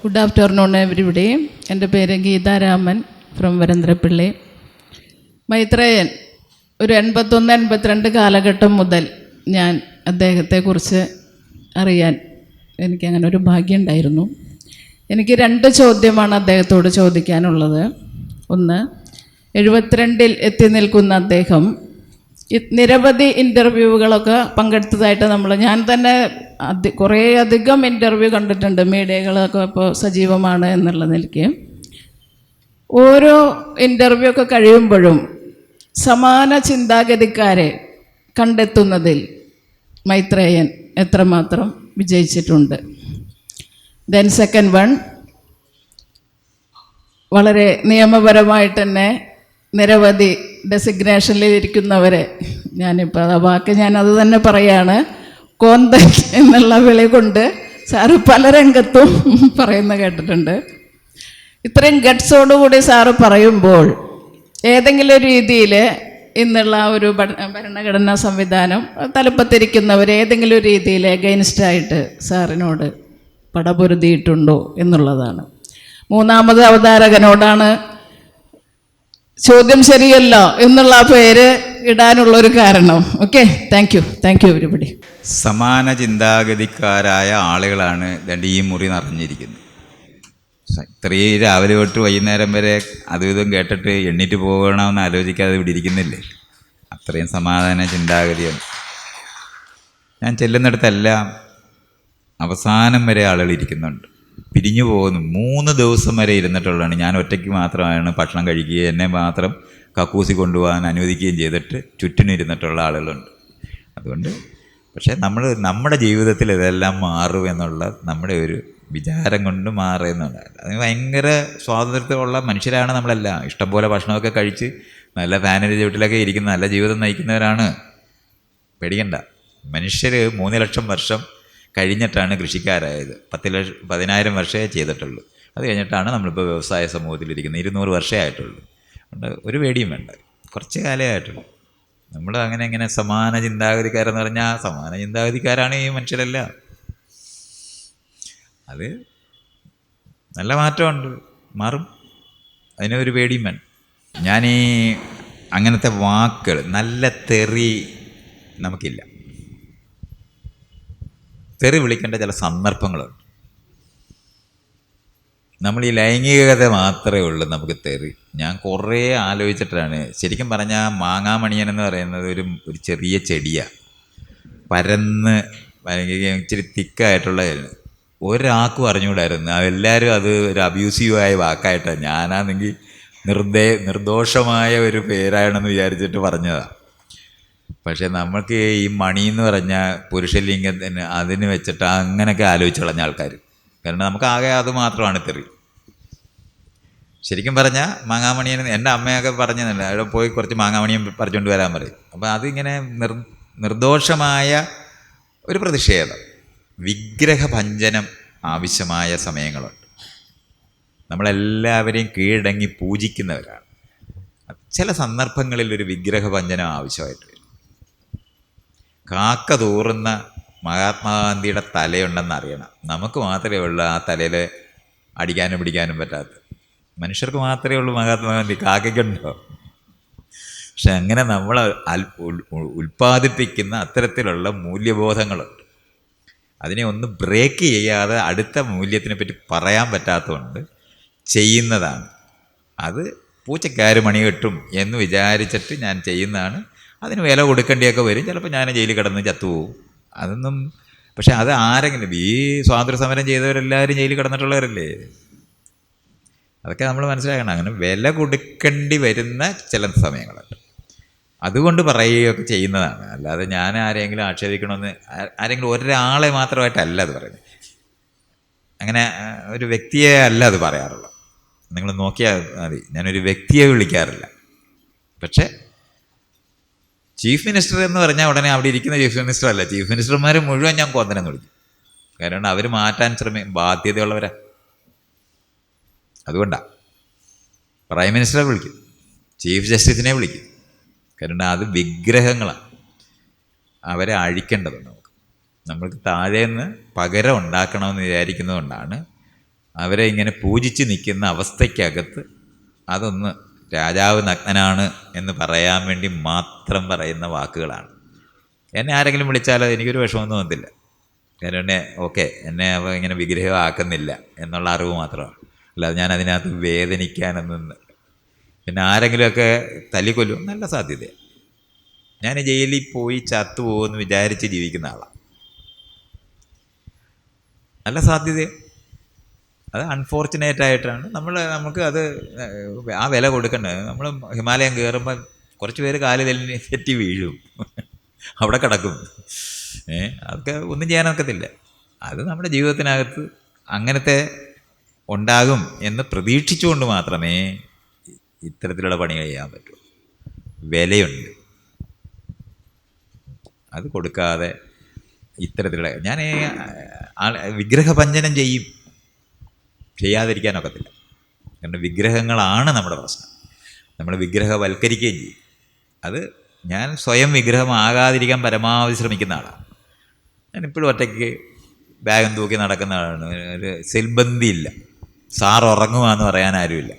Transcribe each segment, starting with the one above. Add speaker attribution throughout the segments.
Speaker 1: Good afternoon എവരിവിടെ എന്റെ പേര് ഗീതാരാമൻ from Varandarappilly. Maitreyan ഒരു എൺപത്തൊന്ന് എൺപത്തിരണ്ട് കാലഘട്ടം മുതൽ ഞാൻ അദ്ദേഹത്തെക്കുറിച്ച് അറിയാൻ എനിക്കങ്ങനെ ഒരു ഭാഗ്യം ഉണ്ടായിരുന്നു. എനിക്ക് രണ്ട് ചോദ്യമാണ് അദ്ദേഹത്തോട് ചോദിക്കാനുള്ളത്. ഒന്ന് എഴുപത്തിരണ്ടിൽ എത്തി നിൽക്കുന്ന അദ്ദേഹം നിരവധി ഇന്റർവ്യൂകളൊക്കെ പങ്കെടുത്തതായിട്ട് നമ്മൾ ഞാൻ തന്നെ അധി കുറേ അധികം ഇന്റർവ്യൂ കണ്ടിട്ടുണ്ട്. മീഡിയകളൊക്കെ ഇപ്പോൾ സജീവമാണ് എന്നുള്ള നിലയ്ക്ക്. ഓരോ ഇന്റർവ്യൂ ഒക്കെ കഴിയുമ്പോഴും സമാന ചിന്താഗതിക്കാരെ കണ്ടെത്തുന്നതിൽ മൈത്രേയൻ എത്രമാത്രം വിജയിച്ചിട്ടുണ്ട്. ദെൻ സെക്കൻഡ് വൺ വളരെ നിയമപരമായിട്ട് തന്നെ നിരവധി ഡെസിഗ്നേഷനിൽ ഇരിക്കുന്നവരെ ഞാനിപ്പോൾ ആ വാക്ക് ഞാനത് തന്നെ പറയാണ്. കോന്ത എന്നുള്ള വിളി കൊണ്ട് സാറ് പല രംഗത്തും പറയുന്ന കേട്ടിട്ടുണ്ട്. ഇത്രയും ഗട്ട്സോടുകൂടി സാറ് പറയുമ്പോൾ ഏതെങ്കിലും രീതിയിൽ ഇന്നുള്ള ഒരു ഭര- ഭരണഘടനാ സംവിധാനം തലപ്പത്തിരിക്കുന്നവർ ഏതെങ്കിലും രീതിയിൽ എഗൈൻസ്റ്റായിട്ട് സാറിനോട് പടപൊരുതിയിട്ടുണ്ടോ എന്നുള്ളതാണ്. മൂന്നാമത് അവതാരകനോടാണ് ചോദ്യം ശരിയല്ല എന്നുള്ള പേര് ഇടാനുള്ള ഒരു കാരണം. Okay thank you thank you everybody
Speaker 2: സമാന ചിന്താഗതിക്കാരായ ആളുകളാണ് രണ്ട് ഈ മുറി നിറഞ്ഞിരിക്കുന്നത്. ഇത്രയും രാവിലെ തൊട്ട് വൈകുന്നേരം വരെ അതും ഇതും കേട്ടിട്ട് എണ്ണീറ്റ് പോകണമെന്ന് ആലോചിക്കാതെ ഇവിടെ ഇരിക്കുന്നില്ലേ? അത്രയും സമാധാന ചിന്താഗതിയാണ്. ഞാൻ ചെല്ലുന്നിടത്തെല്ലാം അവസാനം വരെ ആളുകൾ ഇരിക്കുന്നുണ്ട്. പിരിഞ്ഞു പോകുന്നു. മൂന്ന് ദിവസം വരെ ഇരുന്നിട്ടുള്ളതാണ്. ഞാൻ ഒറ്റയ്ക്ക് മാത്രമാണ് ഭക്ഷണം കഴിക്കുകയും എന്നെ മാത്രം കക്കൂസി കൊണ്ടുപോകാൻ അനുവദിക്കുകയും ചെയ്തിട്ട് ചുറ്റിനും ഇരുന്നിട്ടുള്ള ആളുകളുണ്ട്. അതുകൊണ്ട് പക്ഷേ നമ്മൾ നമ്മുടെ ജീവിതത്തിൽ ഇതെല്ലാം മാറും എന്നുള്ള നമ്മുടെ ഒരു വിചാരം കൊണ്ട് മാറുന്നുണ്ട് അത് ഭയങ്കര സ്വാതന്ത്ര്യമുള്ള മനുഷ്യരാണ് നമ്മളെല്ലാം. ഇഷ്ടംപോലെ ഭക്ഷണമൊക്കെ കഴിച്ച് നല്ല ഫാനിന്റെ ചുവട്ടിലൊക്കെ ഇരിക്കുന്ന നല്ല ജീവിതം നയിക്കുന്നവരാണ്. പേടിക്കണ്ട. മനുഷ്യർ മൂന്ന് ലക്ഷം വർഷം കഴിഞ്ഞിട്ടാണ് കൃഷിക്കാരായത്. പത്ത് ലക്ഷം പതിനായിരം വർഷമേ ചെയ്തിട്ടുള്ളൂ. അത് കഴിഞ്ഞിട്ടാണ് നമ്മളിപ്പോൾ വ്യവസായ സമൂഹത്തിലിരിക്കുന്നത്. ഇരുന്നൂറ് വർഷമേ ആയിട്ടുള്ളൂ. അതുകൊണ്ട് ഒരു പേടിയും വേണ്ട. കുറച്ച് കാലമായിട്ടുണ്ട് ആയിട്ടുള്ളൂ. നമ്മൾ അങ്ങനെ ഇങ്ങനെ സമാന ചിന്താഗതിക്കാരെന്ന് പറഞ്ഞാൽ സമാന ചിന്താഗതിക്കാരാണ് ഈ മനുഷ്യരെല്ലാം. അത് നല്ല മാറ്റമുണ്ട്. മാറും. അതിനൊരു പേടിയും വേണം ഈ അങ്ങനത്തെ വാക്കുകൾ നല്ല തെറി നമുക്കില്ല. തെറി വിളിക്കേണ്ട ചില സന്ദർഭങ്ങളുണ്ട്. നമ്മൾ ഈ ലൈംഗികത മാത്രമേ ഉള്ളൂ നമുക്ക് തെറി. ഞാൻ കുറേ ആലോചിച്ചിട്ടാണ്. ശരിക്കും പറഞ്ഞാൽ മാങ്ങാമണിയൻ എന്ന് പറയുന്നത് ഒരു ഒരു ചെറിയ ചെടിയാണ് പരന്ന് ഭയങ്കര ഇച്ചിരി തിക്കായിട്ടുള്ള ഒരാൾക്കും അറിഞ്ഞുകൂടായിരുന്നു. എല്ലാവരും അത് ഒരു അബ്യൂസീവായ വാക്കായിട്ടാണ് ഞാനാണെങ്കിൽ നിർദ്ദേ നിർദോഷമായ ഒരു പേരാണെന്ന് വിചാരിച്ചിട്ട് പറഞ്ഞതാണ് പക്ഷെ നമുക്ക് ഈ മണി എന്ന് പറഞ്ഞാൽ പുരുഷലിംഗത്തിന് അതിന് വെച്ചിട്ട് അങ്ങനെയൊക്കെ ആലോചിച്ച് കളഞ്ഞ ആൾക്കാർ കാരണം നമുക്ക് ആകെ അത് മാത്രമാണ് തെറി. ശരിക്കും പറഞ്ഞാൽ മാങ്ങാമണിയൻ എന്റെ അമ്മയൊക്കെ പറഞ്ഞതല്ല അവിടെ പോയി കുറച്ച് മാങ്ങാമണിയും പറിച്ചുകൊണ്ട് വരാൻ പറയും. അപ്പോൾ അതിങ്ങനെ നിർ നിർദോഷമായ ഒരു പ്രതിഷേധം. വിഗ്രഹഭഞ്ജനം ആവശ്യമായ സമയങ്ങളുണ്ട്. നമ്മളെല്ലാവരെയും കീഴടങ്ങി പൂജിക്കുന്നവരാണ്. ചില സന്ദർഭങ്ങളിൽ ഒരു വിഗ്രഹഭഞ്ജനം ആവശ്യമായിട്ട് വരും. കാക്ക തൂറുന്ന മഹാത്മാഗാന്ധിയുടെ തലയുണ്ടെന്ന് അറിയണം. നമുക്ക് മാത്രമേ ഉള്ളൂ ആ തലയിൽ അടിക്കാനും പിടിക്കാനും പറ്റാത്ത. മനുഷ്യർക്ക് മാത്രമേ ഉള്ളൂ മഹാത്മാഗാന്ധി. കാക്കയ്ക്കുണ്ടോ? പക്ഷെ അങ്ങനെ നമ്മൾ ഉൽപ്പാദിപ്പിക്കുന്ന അത്തരത്തിലുള്ള മൂല്യബോധങ്ങളുണ്ട്. അതിനെ ഒന്ന് ബ്രേക്ക് ചെയ്യാതെ അടുത്ത മൂല്യത്തിനെ പറ്റി പറയാൻ പറ്റാത്തതുകൊണ്ട് ചെയ്യുന്നതാണ്. അത് പൂച്ചക്കാര് മണി കെട്ടും എന്ന് വിചാരിച്ചിട്ട് ഞാൻ ചെയ്യുന്നതാണ്. അതിന് വില കൊടുക്കേണ്ടിയൊക്കെ വരും. ചിലപ്പോൾ ഞാൻ ജയിലിൽ കിടന്ന് ചത്തുപോകും. അതൊന്നും പക്ഷെ അത് ആരെങ്കിലും ഈ സ്വാതന്ത്ര്യ സമരം ചെയ്തവരെല്ലാവരും ജയിലിൽ കിടന്നിട്ടുള്ളവരല്ലേ? അതൊക്കെ നമ്മൾ മനസ്സിലാക്കണം. അങ്ങനെ വില കൊടുക്കേണ്ടി വരുന്ന ചില സമയങ്ങളുണ്ട് അതുകൊണ്ട് പറയുകയൊക്കെ ചെയ്യുന്നതാണ്. അല്ലാതെ ഞാൻ ആരെങ്കിലും ആക്ഷേപിക്കണമെന്ന് ആരെങ്കിലും ഒരാളെ മാത്രമായിട്ടല്ല അത് പറയുന്നത്. അങ്ങനെ ഒരു വ്യക്തിയെ അല്ല അത് പറയാറുള്ളത്. നിങ്ങൾ നോക്കിയാൽ മതി. ഞാനൊരു വ്യക്തിയെ വിളിക്കാറില്ല. പക്ഷേ ചീഫ് മിനിസ്റ്റർ എന്ന് പറഞ്ഞാൽ ഉടനെ അവിടെ ഇരിക്കുന്ന ചീഫ് മിനിസ്റ്റർ അല്ല. ചീഫ് മിനിസ്റ്റർമാർ മുഴുവൻ ഞാൻ കൊന്തനം വിളിക്കും. കാരണം അവർ മാറ്റാൻ ശ്രമിക്കും ബാധ്യതയുള്ളവരാ. അതുകൊണ്ടാണ് പ്രൈം മിനിസ്റ്ററെ വിളിക്കും. ചീഫ് ജസ്റ്റിസിനെ വിളിക്കും. കാരണം അത് വിഗ്രഹങ്ങളാണ് അവരെ അഴിക്കേണ്ടതുണ്ട് നമുക്ക്. നമ്മൾക്ക് താഴെ നിന്ന് പകരം ഉണ്ടാക്കണമെന്ന് വിചാരിക്കുന്നതുകൊണ്ടാണ് അവരെ ഇങ്ങനെ പൂജിച്ച് നിൽക്കുന്ന അവസ്ഥയ്ക്കകത്ത് അതൊന്ന് രാജാവ് നഗ്നനാണ് എന്ന് പറയാൻ വേണ്ടി മാത്രം പറയുന്ന വാക്കുകളാണ്. എന്നെ ആരെങ്കിലും വിളിച്ചാലോ എനിക്കൊരു വിഷമമൊന്നും തോന്നത്തില്ല കാരണം എന്നെ ഓക്കെ എന്നെ അവ ഇങ്ങനെ വിഗ്രഹമാക്കുന്നില്ല എന്നുള്ള അറിവ് മാത്രമാണ്. അല്ലാതെ ഞാൻ അതിനകത്ത് വേദനിക്കാനൊന്നും പിന്നെ ആരെങ്കിലുമൊക്കെ തല്ലിക്കൊല്ലും നല്ല സാധ്യതയാണ് ഞാൻ ജയിലിൽ പോയി ചത്തുപോകുമെന്ന് വിചാരിച്ച് ജീവിക്കുന്ന ആളാണ് നല്ല സാധ്യത അത് അൺഫോർച്ചുനേറ്റ് ആയിട്ടാണ്. നമ്മൾ നമുക്ക് അത് ആ വില കൊടുക്കേണ്ടത് നമ്മൾ ഹിമാലയം കയറുമ്പോൾ കുറച്ച് പേര് കാൽ തെല്ലി തെറ്റി വീഴും. അവിടെ കിടക്കും. ഏ അതൊക്കെ ഒന്നും ചെയ്യാനൊക്കത്തില്ല. അത് നമ്മുടെ ജീവിതത്തിനകത്ത് അങ്ങനത്തെ ഉണ്ടാകും എന്ന് പ്രതീക്ഷിച്ചുകൊണ്ട് മാത്രമേ ഇത്തരത്തിലുള്ള പണികൾ ചെയ്യാൻ പറ്റൂ. വിലയുണ്ട്. അത് കൊടുക്കാതെ ഇത്തരത്തിലുള്ള ഞാൻ വിഗ്രഹഭഞ്ജനം ചെയ്യും. ചെയ്യാതിരിക്കാനൊക്കത്തില്ല. കാരണം വിഗ്രഹങ്ങളാണ് നമ്മുടെ പ്രശ്നം. നമ്മൾ വിഗ്രഹവൽക്കരിക്കുകയും ചെയ്യും. അത് ഞാൻ സ്വയം വിഗ്രഹമാകാതിരിക്കാൻ പരമാവധി ശ്രമിക്കുന്ന ആളാണ്. ഞാനിപ്പോഴും ഒറ്റയ്ക്ക് ബാഗം തൂക്കി നടക്കുന്ന ആളാണ്. ഒരു സെൽബന്ധിയില്ല. സാർ ഉറങ്ങുവാന്ന് പറയാൻ ആരുമില്ല.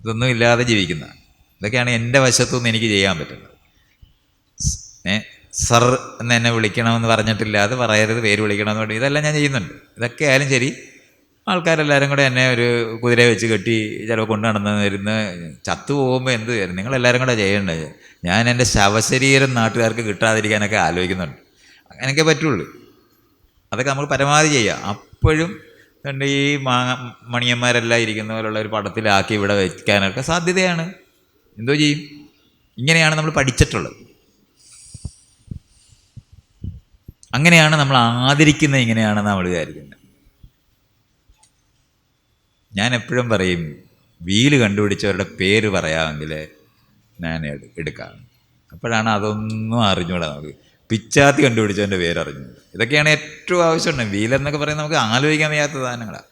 Speaker 2: ഇതൊന്നും ഇല്ലാതെ ജീവിക്കുന്ന. ഇതൊക്കെയാണ് എന്റെ വശത്തുനിന്ന് എനിക്ക് ചെയ്യാൻ പറ്റുന്നത്. ഏ സർ എന്ന് എന്നെ വിളിക്കണമെന്ന് പറഞ്ഞിട്ടില്ല. അത് പറയരുത് പേര് വിളിക്കണമെന്ന് പറഞ്ഞു ഇതെല്ലാം ഞാൻ ചെയ്യുന്നുണ്ട്. ഇതൊക്കെ ആയാലും ശരി ആൾക്കാരെല്ലാവരും കൂടെ എന്നെ ഒരു കുതിരയെ വെച്ച് കെട്ടി ചിലപ്പോൾ കൊണ്ടു നടന്ന് ചത്തു പോകുമ്പോൾ എന്ത് വരും നിങ്ങളെല്ലാവരും കൂടെ ചെയ്യേണ്ടത് ഞാൻ എന്റെ ശവശരീരം നാട്ടുകാർക്ക് കിട്ടാതിരിക്കാനൊക്കെ ആലോചിക്കുന്നുണ്ട്. അങ്ങനെയൊക്കെ പറ്റുള്ളൂ. അതൊക്കെ നമ്മൾ പരമാവധി ചെയ്യുക. അപ്പോഴും കണ്ട് ഈ മണിയന്മാരെല്ലാം ഇരിക്കുന്ന പോലുള്ള ഒരു പടത്തിലാക്കി ഇവിടെ വയ്ക്കാനൊക്കെ സാധ്യതയാണ്. എന്തോ ചെയ്യും? ഇങ്ങനെയാണ് നമ്മൾ പഠിച്ചിട്ടുള്ളത്. അങ്ങനെയാണ് നമ്മൾ ആദരിക്കുന്നത് ഇങ്ങനെയാണെന്ന് നമ്മൾ വിചാരിക്കുന്നത്. ഞാൻ എപ്പോഴും പറയും വീൽ കണ്ടുപിടിച്ചവരുടെ പേര് പറയാമെങ്കിൽ ഞാൻ എടു- എടുക്കാം. അപ്പോഴാണ് അതൊന്നും അറിഞ്ഞൂടാ നമുക്ക്. പിച്ചാത്തി കണ്ടുപിടിച്ചവന്റെ പേര് അറിഞ്ഞു ഇതൊക്കെയാണ് ഏറ്റവും ആവശ്യമുണ്ട്. വീലെന്നൊക്കെ പറയുന്നത് നമുക്ക് ആലോചിക്കാൻ വയ്യാത്ത സാധനങ്ങളാണ്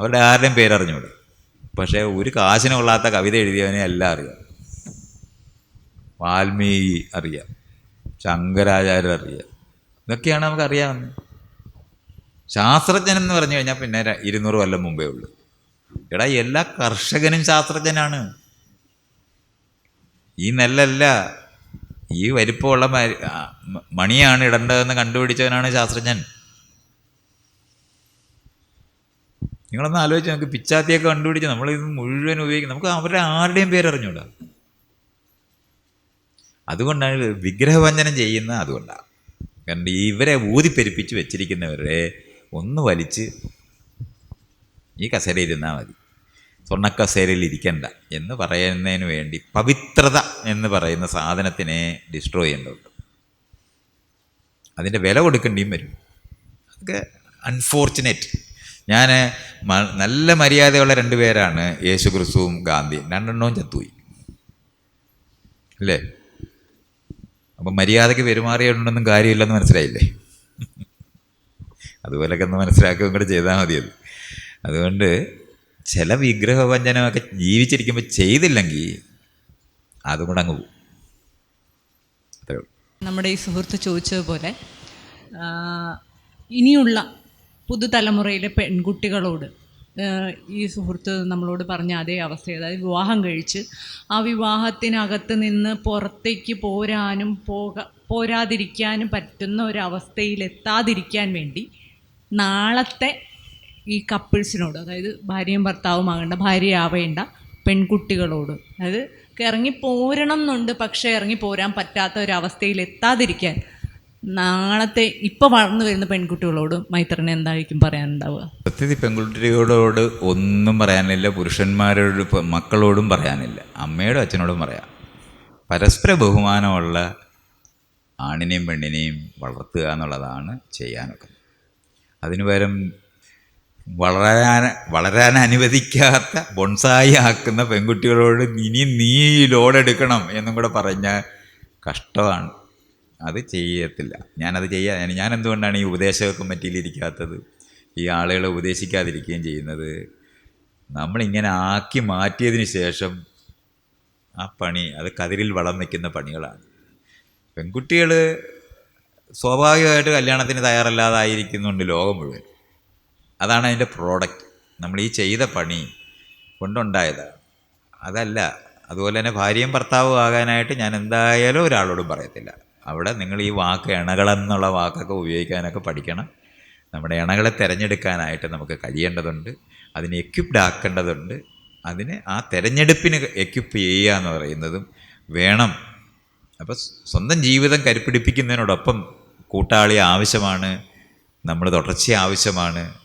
Speaker 2: അവരുടെ ആരുടെയും പേരറിഞ്ഞൂടാ? പക്ഷേ ഒരു കാശിനെ കൊള്ളാത്ത കവിത എഴുതിയവനെ എല്ലാം അറിയാം. വാൽമീകി അറിയാം. ശങ്കരാചാര്യർ അറിയാം. ഇതൊക്കെയാണ് നമുക്ക് അറിയാവുന്നത്. ശാസ്ത്രജ്ഞൻ എന്ന് പറഞ്ഞു കഴിഞ്ഞാൽ പിന്നെ ഇരുന്നൂറ് കൊല്ലം മുമ്പേ ഉള്ളൂ. എടാ എല്ലാ കർഷകനും ശാസ്ത്രജ്ഞനാണ്. ഈ നെല്ലല്ല ഈ വലിപ്പമുള്ള മണിയാണ് ഇടേണ്ടതെന്ന് കണ്ടുപിടിച്ചവനാണ് ശാസ്ത്രജ്ഞൻ. നിങ്ങളൊന്ന് ആലോചിച്ച് നമുക്ക് പിച്ചാത്തിയൊക്കെ കണ്ടുപിടിച്ച് നമ്മൾ ഇത് മുഴുവൻ ഉപയോഗിക്കും. നമുക്ക് അവരുടെ ആരുടെയും പേരറിഞ്ഞൂടാ. അതുകൊണ്ടാണ് വിഗ്രഹവഞ്ചനം ചെയ്യുന്നത് അതുകൊണ്ടാണ്. കാരണം ഇവരെ ഊതിപ്പെരുപ്പിച്ച് വെച്ചിരിക്കുന്നവരെ ഒന്ന് വലിച്ച് ഈ കസേരയിരുന്നാൽ മതി. സ്വർണക്കസേരയിൽ ഇരിക്കണ്ട എന്ന് പറയുന്നതിന് വേണ്ടി പവിത്രത എന്ന് പറയുന്ന സാധനത്തിനെ ഡിസ്ട്രോയ് ചെയ്യേണ്ടതുണ്ട്. അതിന്റെ വില കൊടുക്കേണ്ടിയും വരും. അതൊക്കെ അൺഫോർച്ചുനേറ്റ് ഞാൻ നല്ല മര്യാദയുള്ള രണ്ട് പേരാണ് യേശു ക്രിസ്തുവും ഗാന്ധിയും. രണ്ടെണ്ണവും ചത്തുപോയി. അല്ലേ? അപ്പം മര്യാദയ്ക്ക് പെരുമാറിയിട്ടുണ്ടെന്നും കാര്യമില്ലെന്ന് മനസ്സിലായില്ലേ? അതുപോലൊക്കെ ഒന്ന് മനസ്സിലാക്കുകയും കൂടെ ചെയ്താൽ മതിയത്. അതുകൊണ്ട് ചില വിഗ്രഹവഞ്ചനമൊക്കെ ജീവിച്ചിരിക്കുമ്പോൾ ചെയ്തില്ലെങ്കിൽ അതും കൂടെ അങ്ങ് പോകും.
Speaker 3: നമ്മുടെ ഈ സുഹൃത്ത് ചോദിച്ചതുപോലെ ഇനിയുള്ള പുതുതലമുറയിലെ പെൺകുട്ടികളോട് ഈ സുഹൃത്ത് നമ്മളോട് പറഞ്ഞ അതേ അവസ്ഥ അതായത് വിവാഹം കഴിച്ച് ആ വിവാഹത്തിനകത്ത് നിന്ന് പുറത്തേക്ക് പോരാനും പോക പോരാതിരിക്കാനും പറ്റുന്ന ഒരവസ്ഥയിൽ എത്താതിരിക്കാൻ വേണ്ടി നാളത്തെ ഈ കപ്പിൾസിനോട് അതായത് ഭാര്യയും ഭർത്താവും ഭർത്താവുമാകേണ്ട ഭാര്യയാവേണ്ട പെൺകുട്ടികളോട്. അതായത് ഇറങ്ങി പോരണം എന്നുണ്ട് പക്ഷേ ഇറങ്ങി പോരാൻ പറ്റാത്ത ഒരവസ്ഥയിൽ എത്താതിരിക്കാൻ നാളത്തെ ഇപ്പോൾ വളർന്നു വരുന്ന പെൺകുട്ടികളോട് മൈത്രന് എന്തായിരിക്കും പറയാനുണ്ടാവുക?
Speaker 2: സത്യത്തിൽ പെൺകുട്ടികളോട് ഒന്നും പറയാനില്ല പുരുഷന്മാരോട് മക്കളോടും പറയാനില്ല അമ്മയോടും അച്ഛനോടും പറയാം. പരസ്പര ബഹുമാനമുള്ള ആണിനെയും പെണ്ണിനെയും വളർത്തുക എന്നുള്ളതാണ് ചെയ്യാനൊക്കെ. അതിനു പകരം വളരാൻ വളരാൻ അനുവദിക്കാത്ത ബൊൺസായി ആക്കുന്ന പെൺകുട്ടികളോട് ഇനി നീ ലോഡെടുക്കണം എന്നും കൂടെ പറഞ്ഞാൽ കഷ്ടമാണ്. അത് ചെയ്യത്തില്ല. ഞാനത് ചെയ്യാൻ ഞാൻ എന്തുകൊണ്ടാണ് ഈ ഉപദേശക കമ്മിറ്റിയിലിരിക്കാത്തത് ഈ ആളുകളെ ഉപദേശിക്കാതിരിക്കുകയും ചെയ്യുന്നത്? നമ്മളിങ്ങനെ ആക്കി മാറ്റിയതിന് ശേഷം ആ പണി അത് കതിരിൽ വളം വയ്ക്കുന്ന പണികളാണ്. പെൺകുട്ടികൾ സ്വാഭാവികമായിട്ട് കല്യാണത്തിന് തയ്യാറല്ലാതായിരിക്കുന്നുണ്ട് ലോകം മുഴുവൻ. അതാണ് അതിന്റെ പ്രോഡക്റ്റ് നമ്മൾ ഈ ചെയ്ത പണി കൊണ്ടുണ്ടായതാണ് അതല്ല അതുപോലെ തന്നെ ഭാര്യയും ഭർത്താവും ആകാനായിട്ട് ഞാൻ എന്തായാലും ഒരാളോടും പറയത്തില്ല. അവിടെ നിങ്ങൾ ഈ വാക്ക് ഇണകളെന്നുള്ള വാക്കൊക്കെ ഉപയോഗിക്കാനൊക്കെ പഠിക്കണം. നമ്മുടെ ഇണകളെ തിരഞ്ഞെടുക്കാനായിട്ട് നമുക്ക് കഴിയേണ്ടതുണ്ട്. അതിനെ എക്യുപ്ഡ് ആക്കേണ്ടതുണ്ട്. അതിന് ആ തിരഞ്ഞെടുപ്പിന് എക്യുപ്പ് ചെയ്യുക എന്ന് പറയുന്നതും വേണം. അപ്പോൾ സ്വന്തം ജീവിതം കരുപ്പിടിപ്പിക്കുന്നതിനോടൊപ്പം കൂട്ടാളി ആവശ്യമാണ് നമ്മൾ തുടർച്ച ആവശ്യമാണ്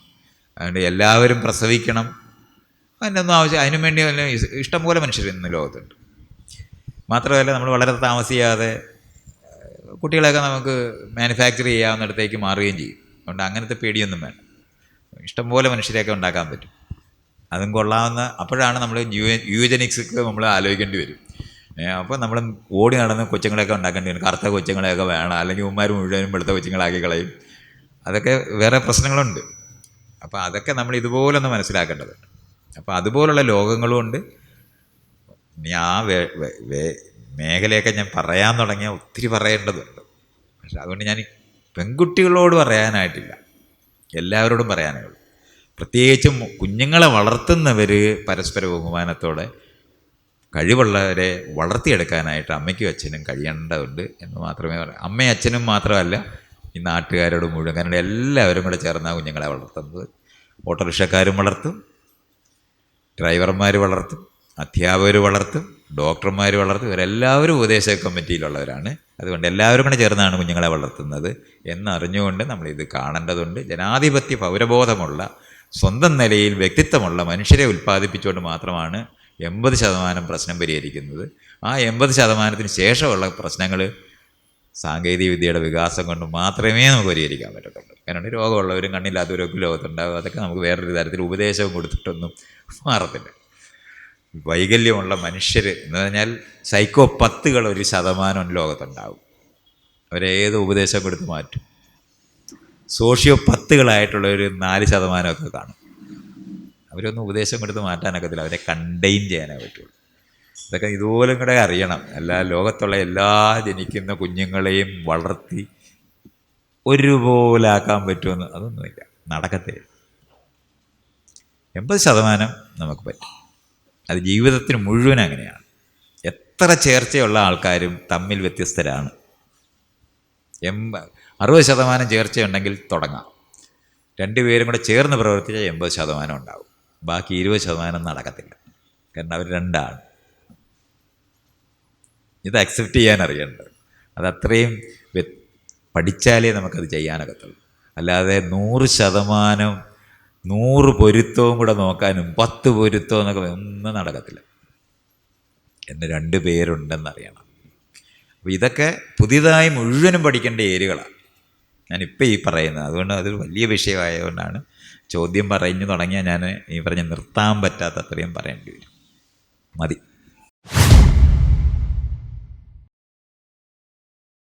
Speaker 2: അതുകൊണ്ട് എല്ലാവരും പ്രസവിക്കണം. അതിനൊന്നും ആവശ്യം അതിനു വേണ്ടി ഇഷ്ടംപോലെ മനുഷ്യർ ഇന്ന് ലോകത്തുണ്ട്. മാത്രമല്ല നമ്മൾ വളരെ താമസിയാതെ കുട്ടികളെയൊക്കെ നമുക്ക് മാനുഫാക്ചർ ചെയ്യാവുന്നിടത്തേക്ക് മാറുകയും ചെയ്യും. അതുകൊണ്ട് അങ്ങനത്തെ പേടിയൊന്നും വേണം ഇഷ്ടംപോലെ മനുഷ്യരെയൊക്കെ ഉണ്ടാക്കാൻ പറ്റും. അതും കൊള്ളാവുന്ന അപ്പോഴാണ് നമ്മൾ യു നമ്മൾ ആലോചിക്കേണ്ടി വരും. അപ്പോൾ നമ്മൾ ഓടി നടന്ന് കൊച്ചുങ്ങളെയൊക്കെ ഉണ്ടാക്കേണ്ടി വരും. കറുത്ത കൊച്ചുങ്ങളെയൊക്കെ വേണം. അല്ലെങ്കിൽ ഉമ്മാർ മുഴുവനും വെളുത്ത കൊച്ചുങ്ങളാക്കി കളയും. അതൊക്കെ വേറെ പ്രശ്നങ്ങളുണ്ട്. അപ്പോൾ അതൊക്കെ നമ്മൾ ഇതുപോലൊന്ന് മനസ്സിലാക്കേണ്ടതുണ്ട് അപ്പോൾ അതുപോലുള്ള ലോകങ്ങളും ഉണ്ട്. ഇനി ആ മേഖലയൊക്കെ ഞാൻ പറയാൻ തുടങ്ങിയാൽ ഒത്തിരി പറയേണ്ടതുണ്ട്. പക്ഷെ അതുകൊണ്ട് ഞാൻ പെൺകുട്ടികളോട് പറയാനായിട്ടില്ല. എല്ലാവരോടും പറയാനേ ഉള്ളൂ. പ്രത്യേകിച്ചും കുഞ്ഞുങ്ങളെ വളർത്തുന്നവർ പരസ്പര ബഹുമാനത്തോടെ കഴിവുള്ളവരെ വളർത്തിയെടുക്കാനായിട്ട് അമ്മയ്ക്കും അച്ഛനും കഴിയേണ്ടതുണ്ട് എന്ന് മാത്രമേ പറയാം അമ്മയും അച്ഛനും മാത്രമല്ല ഈ നാട്ടുകാരോട് മുഴുവൻ കാരണം എല്ലാവരും കൂടെ ചേർന്നാണ് കുഞ്ഞുങ്ങളെ വളർത്തുന്നത്. ഓട്ടോറിക്ഷക്കാരും വളർത്തും ഡ്രൈവർമാർ വളർത്തും അധ്യാപകർ വളർത്തും ഡോക്ടർമാർ വളർത്തും. ഇവരെല്ലാവരും ഉപദേശ കമ്മിറ്റിയിലുള്ളവരാണ്. അതുകൊണ്ട് എല്ലാവരും കൂടെ ചേർന്നാണ് കുഞ്ഞുങ്ങളെ വളർത്തുന്നത് എന്നറിഞ്ഞുകൊണ്ട് നമ്മൾ ഇത് കാണേണ്ടതുണ്ട്. ജനാധിപത്യ പൗരബോധമുള്ള സ്വന്തം നിലയിൽ വ്യക്തിത്വമുള്ള മനുഷ്യരെ ഉൽപ്പാദിപ്പിച്ചുകൊണ്ട് മാത്രമാണ് എൺപത് ശതമാനം പ്രശ്നം പരിഹരിക്കുന്നത്. ആ എൺപത് ശതമാനത്തിന് ശേഷമുള്ള പ്രശ്നങ്ങൾ സാങ്കേതിക വിദ്യയുടെ വികാസം കൊണ്ട് മാത്രമേ നമുക്ക് പരിഹരിക്കാൻ പറ്റത്തുള്ളൂ. കാരണം രോഗമുള്ളവരും കണ്ണില്ലാത്തവരൊക്കെ ലോകത്തുണ്ടാകും അതൊക്കെ നമുക്ക് വേറൊരു തരത്തിൽ ഉപദേശം കൊടുത്തിട്ടൊന്നും മാറത്തില്ല. വൈകല്യമുള്ള മനുഷ്യർ എന്ന് പറഞ്ഞാൽ സൈക്കോ പത്തുകൾ ഒരു ശതമാനം ലോകത്തുണ്ടാവും. അവരേത് ഉപദേശം കൊടുത്ത് മാറ്റും. സോഷ്യോ പത്തുകളായിട്ടുള്ള ഒരു നാല് ശതമാനമൊക്കെ കാണും. അവരൊന്നും ഉപദേശം കൊടുത്ത് മാറ്റാനൊക്കത്തില്ല. അവരെ കണ്ടെയ്ൻ ചെയ്യാനേ പറ്റുള്ളൂ. ഇതൊക്കെ ഇതുപോലെ കൂടെ അറിയണം. എല്ലാ ലോകത്തുള്ള എല്ലാ ജനിക്കുന്ന കുഞ്ഞുങ്ങളെയും വളർത്തി ഒരുപോലെ ആക്കാൻ പറ്റുമെന്ന് അതൊന്നുമില്ല. നടക്കത്തില്ല എൺപത് ശതമാനം നമുക്ക് പറ്റും. അത് ജീവിതത്തിന് മുഴുവൻ അങ്ങനെയാണ്. എത്ര ചേർച്ചയുള്ള ആൾക്കാരും തമ്മിൽ വ്യത്യസ്തരാണ്. എൺപ അറുപത് ശതമാനം ചേർച്ചയുണ്ടെങ്കിൽ തുടങ്ങാം. രണ്ടുപേരും കൂടെ ചേർന്ന് പ്രവർത്തിച്ചാൽ എൺപത് ശതമാനം ഉണ്ടാവും. ബാക്കി ഇരുപത് ശതമാനം നടക്കത്തില്ല. കാരണം അവർ രണ്ടാണ്. ഇത് അക്സെപ്റ്റ് ചെയ്യാൻ അറിയേണ്ടത് അത് അത്രയും പഠിച്ചാലേ നമുക്കത് ചെയ്യാനൊക്കത്തുള്ളൂ. അല്ലാതെ നൂറ് ശതമാനം നൂറ് പൊരുത്തവും കൂടെ നോക്കാനും പത്ത് പൊരുത്തവും എന്നൊക്കെ ഒന്നും നടക്കത്തില്ല. എന്ന് രണ്ട് പേരുണ്ടെന്നറിയണം. അപ്പോൾ ഇതൊക്കെ പുതിയതായി മുഴുവനും പഠിക്കേണ്ട ഏരിയകളാണ് ഞാനിപ്പോൾ ഈ പറയുന്നത്. അതുകൊണ്ട് അതൊരു വലിയ വിഷയമായതുകൊണ്ടാണ് ചോദ്യം പറഞ്ഞു തുടങ്ങിയാൽ ഞാൻ ഈ പറഞ്ഞ് നിർത്താൻ പറ്റാത്ത അത്രയും പറയേണ്ടി വരും. മതി.